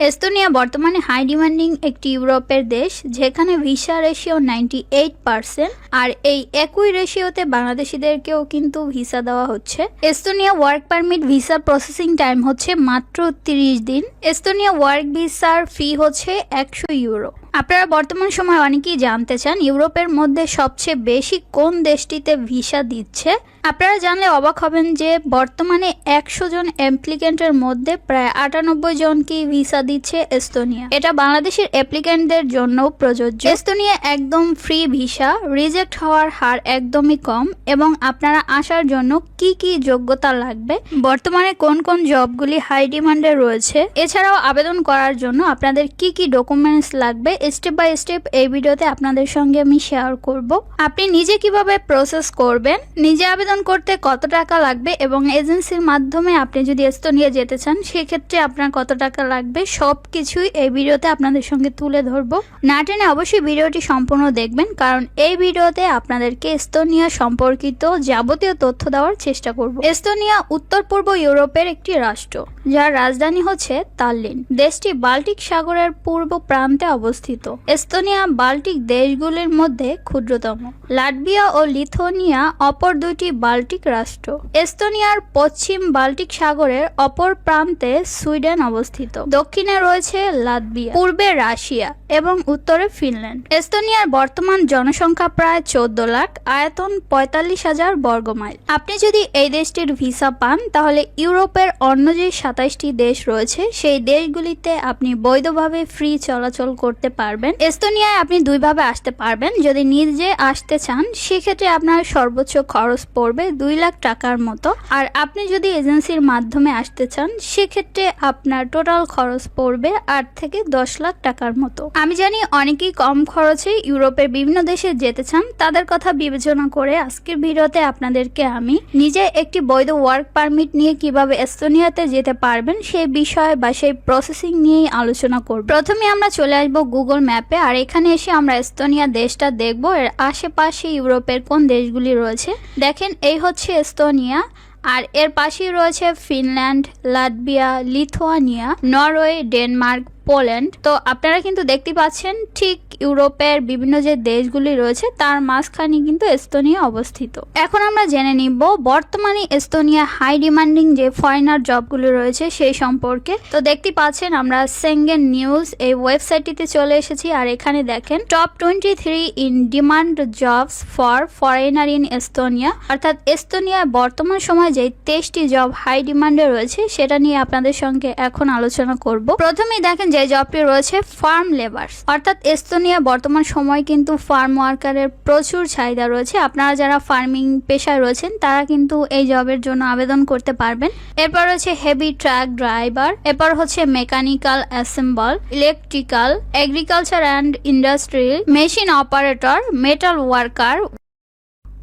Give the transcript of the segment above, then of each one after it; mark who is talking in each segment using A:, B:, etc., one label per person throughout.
A: Estonia বর্তমানে high demanding একটি ইউরোপের দেশ, যেখানে visa ratio ninety eight percent আর এই একই রেশিওতে বাংলাদেশিদেরকেও কিন্তু ভিসা দেওয়া হচ্ছে। Estonia work permit visa processing time হচ্ছে মাত্র তিরিশ দিন। এস্তোনিয়া ওয়ার্ক ভিসার ফি হচ্ছে একশো ইউরো আপনারা বর্তমান সময় অনেকেই জানতে চান ইউরোপের মধ্যে সবচেয়ে বেশি কোন দেশটিতে ভিসা দিচ্ছে। আপনারা জানলে অবাক হবেন যে বর্তমানে একশো জন অ্যাপ্লিকেন্টের মধ্যে প্রায় আটানব্বই জনকেই ভিসা দিচ্ছে এস্তোনিয়া। এটা বাংলাদেশের অ্যাপ্লিকেন্টদের জন্য প্রযোজ্য। এস্তোনিয়া একদম ফ্রি ভিসা রিজেক্ট হওয়ার হার একদমই কম এবং আপনারা আসার জন্য কি কি যোগ্যতা লাগবে, বর্তমানে কোন কোন জবগুলি হাই ডিমান্ডে রয়েছে, এছাড়াও আবেদন করার জন্য আপনাদের কি কি ডকুমেন্টস লাগবে স্টেপ বাই স্টেপ এই ভিডিওতে আপনাদের সঙ্গে আমি শেয়ার করব। আপনি নিজে কীভাবে প্রসেস করবেন, নিজে আবেদন করতে কত টাকা লাগবে এবং এজেন্সির মাধ্যমে আপনি যদি এস্তোনিয়া যেতে চান, সেক্ষেত্রে আপনার কত টাকা লাগবে সব কিছুই এই ভিডিওতে আপনাদের সঙ্গে তুলে ধরব। না টেনে অবশ্যই ভিডিওটি সম্পূর্ণ দেখবেন, কারণ এই ভিডিওতে আপনাদেরকে এস্তোনিয়া সম্পর্কিত যাবতীয় তথ্য দেওয়ার চেষ্টা করব। এস্তোনিয়া উত্তর পূর্ব ইউরোপের একটি রাষ্ট্র। যার রাজধানী হচ্ছে তাল্লিন। দেশটি বাল্টিক সাগরের পূর্ব প্রান্তে অবস্থিত। এস্তোনিয়া বাল্টিক দেশগুলির মধ্যে ক্ষুদ্রতম। লাটভিয়া ও লিথোনিয়া অপর দুটি বাল্টিক রাষ্ট্র। এস্তোনিয়ার পশ্চিম বাল্টিক সাগরের অপর প্রান্তে সুইডেন অবস্থিত। দক্ষিণে রয়েছে লাতভিয়া পূর্বে রাশিয়া এবং উত্তরে ফিনল্যান্ড। এস্তোনিয়ার বর্তমান জনসংখ্যা প্রায় চোদ্দ লাখ, আয়তন পঁয়তাল্লিশ হাজার বর্গমাইল। আপনি যদি এই দেশটির ভিসা পান, তাহলে ইউরোপের অন্য যে সাতাইশটি দেশ রয়েছে, সেই দেশগুলিতে আপনি বৈধভাবে ফ্রি চলাচল করতে পারবেন। এস্তোনিয়ায় আপনি দুইভাবে আসতে পারবেন, যদি নিজে আসতে চান, সেক্ষেত্রে আপনার সর্বোচ্চ খরচ পড়বে দুই লাখ টাকার মতো। আর আপনি যদি এজেন্সির মাধ্যমে আসতে চান, সেক্ষেত্রে আপনার টোটাল খরচ পড়বে আট থেকে দশ লাখ টাকার মতো। আমি জানি অনেকেই কম খরচে ইউরোপের বিভিন্ন দেশে যেতে চান, তাদের কথা বিবেচনা করে আজকের ভিডিওতে আপনাদেরকে আমি নিজে একটি বৈধ ওয়ার্ক পারমিট নিয়ে কীভাবে এস্তোনিয়াতে যেতে পারবেন সেই বিষয় বা সেই প্রসেসিং নিয়েই আলোচনা করব। প্রথমে আমরা চলে আসব গুগল ম্যাপে আর এখানে এসে আমরা এস্তোনিয়া দেশটা দেখব। এর আশেপাশে ইউরোপের কোন দেশগুলি রয়েছে? দেখেন, এই হচ্ছে এস্তোনিয়া, আর এর পাশেই রয়েছে Finland, Latvia, Lithuania, Norway, Denmark Poland. তো আপনারা কিন্তু দেখতে পাচ্ছেন ঠিক ইউরোপের বিভিন্ন যে দেশগুলি রয়েছে, তার মাঝখানে কিন্তু এস্তোনিয়া অবস্থিত। এখন আমরা জেনে নিব বর্তমানে এস্তোনিয়া হাই ডিমান্ডিং যে ফরেনার জবগুলি রয়েছে সেই সম্পর্কে। তো দেখতে পাচ্ছেন আমরা সেঙ্গেন নিউজ এই ওয়েবসাইটটিতে চলে এসেছি, আর এখানে দেখেন top twenty three in demand jobs for foreigner in Estonia. অর্থাৎ এস্তোনিয়ায় বর্তমান সময় যে তেইশটি জব হাই ডিমান্ডে রয়েছে, সেটা নিয়ে আপনাদের সঙ্গে এখন আলোচনা করব। প্রথমেই দেখেন যে জবটি রয়েছে ফার্ম লেবার্স অর্থাৎ এস্তোনিয়া বর্তমান সময় কিন্তু ফার্ম ওয়ার্কারের প্রচুর চাহিদা রয়েছে। আপনারা যারা ফার্মিং পেশায় রয়েছেন, তারা কিন্তু এই জবের জন্য আবেদন করতে পারবেন। এরপর রয়েছে হেভি ট্রাক ড্রাইভার এরপর হচ্ছে mechanical assemble electrical agriculture and industry machine operator metal worker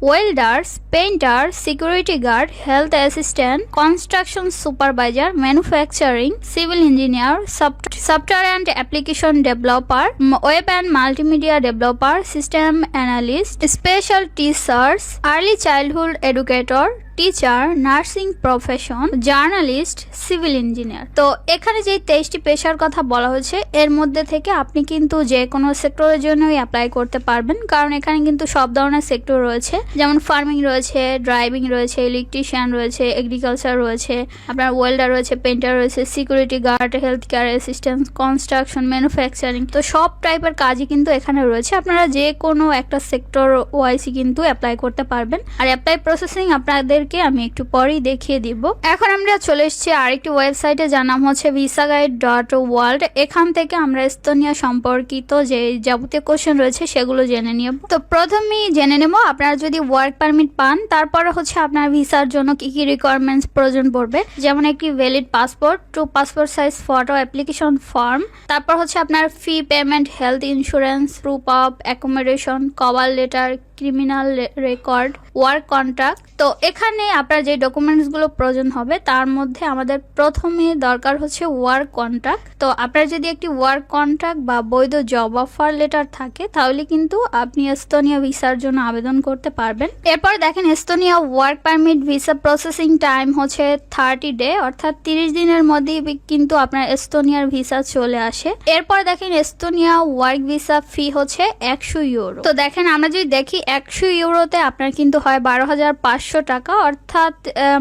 A: welders painter security guard health assistant construction supervisor manufacturing civil engineer software and application developer web and multimedia developer system analyst special teachers early childhood educator teacher nursing profession journalist civil engineer তো এখানে যে তেইশটি পেশার কথা বলা হয়েছে, এর মধ্যে থেকে আপনি কিন্তু যে কোনো সেক্টরের জন্যই অ্যাপ্লাই করতে পারবেন। কারণ এখানে কিন্তু সব ধরনের সেক্টর রয়েছে। যেমন ফার্মিং রয়েছে ড্রাইভিং রয়েছে ইলেকট্রিশিয়ান রয়েছে এগ্রিকালচার রয়েছে, আপনার ওয়েল্ডার রয়েছে পেন্টার রয়েছে security guard health care assistant construction manufacturing তো সব টাইপের কাজই কিন্তু এখানে রয়েছে। আপনারা যে কোনো একটা সেক্টর ওয়াইসি কিন্তু অ্যাপ্লাই করতে পারবেন। আর অ্যাপ্লাই প্রসেসিং আপনাদের আপনাদেরকে আমি একটু পরেই দেখিয়ে দিব। এখন আমরা চলে এসেছি আরেকটি ওয়েবসাইটে, যার নাম হচ্ছে ভিসা গাইড ডট ওয়ার্ল্ড এখান থেকে আমরা এস্তোনিয়া সম্পর্কিত যে যাবতীয় কোশ্চেন রয়েছে, সেগুলো জেনে নিব। তো প্রথমেই জেনে নেব, আপনারা যদি ওয়ার্ক পারমিট পান, তারপরে হচ্ছে আপনার ভিসার জন্য কি কি রিকোয়ারমেন্টস প্রয়োজন পড়বে। যেমন একটি valid passport two passport size photo application form তারপর হচ্ছে আপনার fee payment health insurance proof of accommodation cover letter criminal record work contract তো এখানে আপনার যে ডকুমেন্টসগুলো প্রয়োজন হবে, তার মধ্যে আমাদের প্রথমে দরকার হচ্ছে ওয়ার্ক কন্ট্রাক্ট তো আপনার যদি একটি ওয়ার্ক কন্ট্রাক্ট বা বৈধ জব অফার লেটার থাকে, তাহলে কিন্তু আপনি এস্তোনিয়া ভিসার জন্য আবেদন করতে পারবেন। এরপর দেখেন Estonia work permit visa processing time হচ্ছে থার্টি ডে অর্থাৎ তিরিশ দিনের মধ্যেই কিন্তু আপনার এস্তোনিয়ার ভিসা চলে আসে। এরপর দেখেন এস্তোনিয়া ওয়ার্ক ভিসা ফি হচ্ছে একশো ইউরো তো দেখেন, আমরা যদি দেখি একশো ইউরোতে আপনার কিন্তু হয় বারো হাজার পাঁচশো টাকা, অর্থাৎ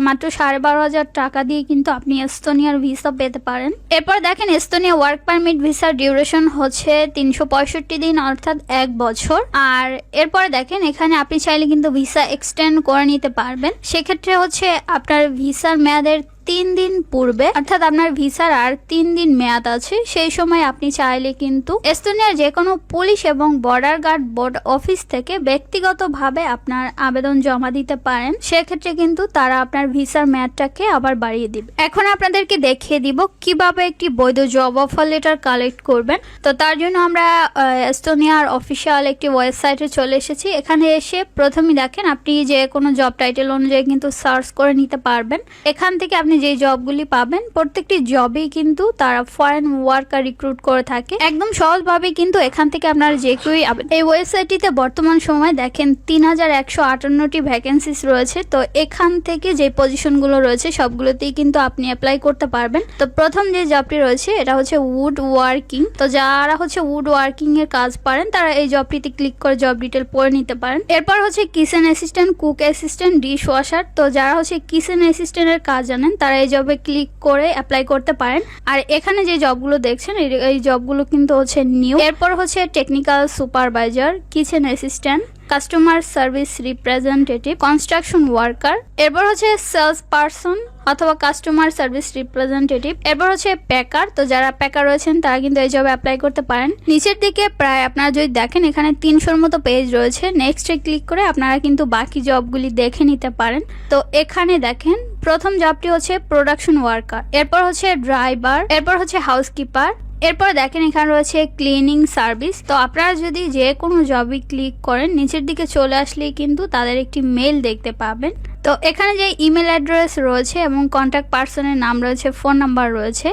A: মাত্র সাড়ে বারো হাজার টাকা দিয়ে কিন্তু আপনি এস্তোনিয়ার ভিসা পেতে পারেন। এরপর দেখেন, এস্তোনিয়া ওয়ার্ক পারমিট ভিসার ডিউরেশন হচ্ছে তিনশো পঁয়ষট্টি দিন, অর্থাৎ এক বছর। আর এরপরে দেখেন, এখানে আপনি চাইলে কিন্তু ভিসা এক্সটেন্ড করে নিতে পারবেন। সেক্ষেত্রে হচ্ছে আপনার ভিসার মেয়াদের তিন দিন পূর্বে, অর্থাৎ আপনার ভিসার আর তিন দিন মেয়াদ আছে, সেই সময় আপনি চাইলে কিন্তু এস্তোনিয়ার যে কোনো পুলিশ এবং বর্ডার গার্ড বোর্ড অফিস থেকে ব্যক্তিগতভাবে আপনার আবেদন জমা দিতে পারেন। সেক্ষেত্রে কিন্তু তারা আপনার ভিসার মেয়াদটাকে আবার বাড়িয়ে দিবে। এখন আপনাদেরকে দেখিয়ে দিব কীভাবে একটি বৈধ জব অফার লেটার কালেক্ট করবেন। তো তার জন্য আমরা এস্তোনিয়ার অফিসিয়াল একটি ওয়েবসাইটে চলে এসেছি। এখানে এসে প্রথমেই দেখেন আপনি যে কোনো জব টাইটেল অনুযায়ী কিন্তু সার্চ করে নিতে পারবেন। এখান থেকে আপনি যে জবগুলি পাবেন, প্রত্যেকটি জবেই কিন্তু তারা ফরেন ওয়ার্কার রিক্রুট করে থাকে। একদম সহজভাবে কিন্তু এখান থেকে আপনারা যে কেউই এই ওয়েবসাইটটিতে বর্তমান সময় দেখেন তিন হাজার একশো আটান্নটি ভ্যাকেন্সিস রয়েছে। তো এখান থেকে যে পজিশনগুলো রয়েছে, সবগুলোতেই কিন্তু আপনি অ্যাপ্লাই করতে পারবেন। তো প্রথম যে জবটি রয়েছে, এটা হচ্ছে উড ওয়ার্কিং তো যারা হচ্ছে উড ওয়ার্কিং এর কাজ পারেন, তারা এই জবটিতে ক্লিক করে জব ডিটেল পড়ে নিতে পারেন। এরপর হচ্ছে kitchen assistant cook assistant dish washer তো যারা হচ্ছে কিচেন অ্যাসিস্ট্যান্টের কাজ জানেন তারা এই জবে ক্লিক করে অ্যাপ্লাই করতে পারেন। আর এখানে যে জবগুলো দেখছেন, এই- জবগুলো কিন্তু হচ্ছে নিউ এরপর হচ্ছে technical supervisor kitchen assistant customer service representative construction worker এরপর হচ্ছে সেলস পারসন অথবা কাস্টমার সার্ভিস রিপ্রেজেন্টেটিভ এরপর হচ্ছে প্যাকার তো যারা প্যাকার রয়েছেন তারা কিন্তু এই জবে অ্যাপ্লাই করতে পারেন। নিচের দিকে প্রায় আপনারা যদি দেখেন, এখানে তিনশোর মতো পেজ রয়েছে। নেক্সটে ক্লিক করে আপনারা কিন্তু বাকি জবগুলি দেখে নিতে পারেন। তো এখানে দেখেন, প্রথম জবটি হচ্ছে প্রোডাকশন ওয়ার্কার এরপর হচ্ছে ড্রাইভার এরপর হচ্ছে হাউসকিপার এরপর দেখেন এখানে রয়েছে ক্লিনিং সার্ভিস তো আপনারা যদি যে কোনো জবই ক্লিক করেন, নিচের দিকে চলে আসলেই কিন্তু তাদের একটি মেল দেখতে পাবেন। তো এখানে যে ইমেল অ্যাড্রেস রয়েছে এবং কন্ট্যাক্ট পার্সনের নাম রয়েছে ফোন নাম্বার রয়েছে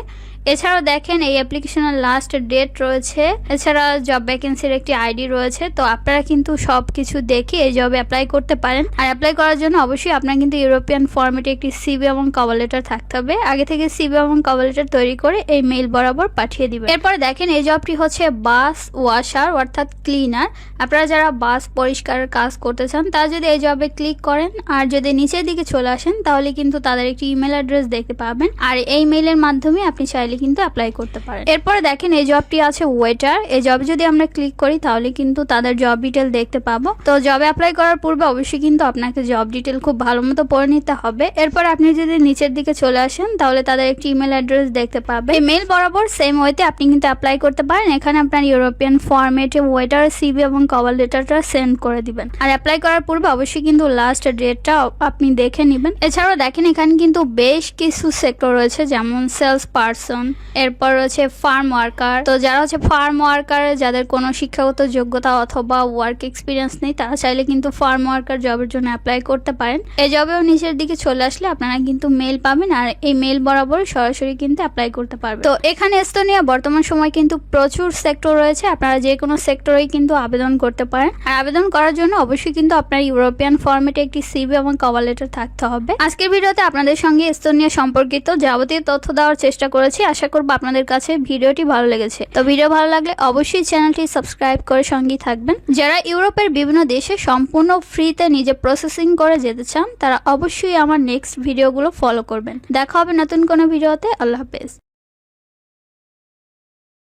A: এছাড়াও দেখেন এই অ্যাপ্লিকেশনের লাস্ট ডেট রয়েছে। এছাড়া জব ভ্যাকেন্সির একটি আইডি রয়েছে। তো আপনারা কিন্তু সব কিছু দেখে এই জবে অ্যাপ্লাই করতে পারেন। আর অ্যাপ্লাই করার জন্য অবশ্যই আপনার কিন্তু ইউরোপিয়ান ফর্মেটে একটি সিবি এবং কভার লেটার থাকতে হবে। আগে থেকে সিবি এবং কভার লেটার তৈরি করে এই মেইল বরাবর পাঠিয়ে দিবেন। এরপর দেখেন এই জবটি হচ্ছে বাস ওয়াশার অর্থাৎ ক্লিনার আপনারা যারা বাস পরিষ্কারের কাজ করতে চান, তারা যদি এই জবে ক্লিক করেন আর যদি নিচের দিকে চলে আসেন, তাহলে কিন্তু তাদের একটি ইমেল অ্যাড্রেস দেখতে পাবেন। আর এই মেইলের মাধ্যমে আপনি চাইলে কিন্তু অ্যাপ্লাই করতে পারেন। এরপরে দেখেন এই জবটি আছে ওয়েটার এই জবে যদি আমরা ক্লিক করি, তাহলে কিন্তু তাদের জব ডিটেল দেখতে পাবো। তো জবে অ্যাপ্লাই করার পূর্বে অবশ্যই কিন্তু আপনাকে জব ডিটেল খুব ভালো মতো পড়ে নিতে হবে। এরপর আপনি যদি নিচের দিকে চলে আসেন, তাহলে তাদের একটি ইমেল অ্যাড্রেস দেখতে পাবে মেল বরাবর সেম ওয়েতে আপনি কিন্তু অ্যাপ্লাই করতে পারেন। এখানে আপনার ইউরোপিয়ান ফরম্যাটে ওয়েটার সিবি এবং কভার লেটারটা সেন্ড করে দিবেন। আর অ্যাপ্লাই করার পূর্বে অবশ্যই কিন্তু লাস্ট ডেটটা আপনি দেখে নেবেন। এছাড়াও দেখেন এখানে কিন্তু বেশ কিছু সেক্টর রয়েছে, যেমন সেলস পার্সন এরপর রয়েছে ফার্ম ওয়ার্কার তো যারা হচ্ছে ফার্ম ওয়ার্কার যাদের কোনো শিক্ষাগত যোগ্যতা অথবা ওয়ার্ক এক্সপিরিয়েন্স নেই, তারা চাইলে কিন্তু ফার্ম ওয়ার্কার জবের জন্য অ্যাপ্লাই করতে পারেন। এই জবেও নিচের দিকে চলে আসলে আপনারা কিন্তু মেল পাবেন আর এই মেল বরাবর সরাসরি কিন্তু অ্যাপ্লাই করতে পারবেন। তো এখানে এস্তোনিয়া বর্তমান সময় কিন্তু প্রচুর সেক্টর রয়েছে, আপনারা যে কোনো সেক্টরেই কিন্তু আবেদন করতে পারেন। আর আবেদন করার জন্য অবশ্যই কিন্তু আপনার ইউরোপিয়ান ফর্মেটে একটি সিভি এবং কভার লেটার থাকতে হবে। আজকের ভিডিওতে আপনাদের সঙ্গে এস্তোনিয়া সম্পর্কিত যাবতীয় তথ্য দেওয়ার চেষ্টা করেছি। আশা করব আপনাদের কাছে ভিডিওটি ভালো লেগেছে। তো ভিডিও ভালো লাগলে অবশ্যই চ্যানেলটি সাবস্ক্রাইব করে সঙ্গেই থাকবেন। যারা ইউরোপের বিভিন্ন দেশে সম্পূর্ণ ফ্রিতে নিজে প্রসেসিং করে যেতে চান, তারা অবশ্যই আমার নেক্সট ভিডিওগুলো ফলো করবেন। দেখা হবে নতুন কোনো ভিডিওতে। আল্লাহ হাফেজ।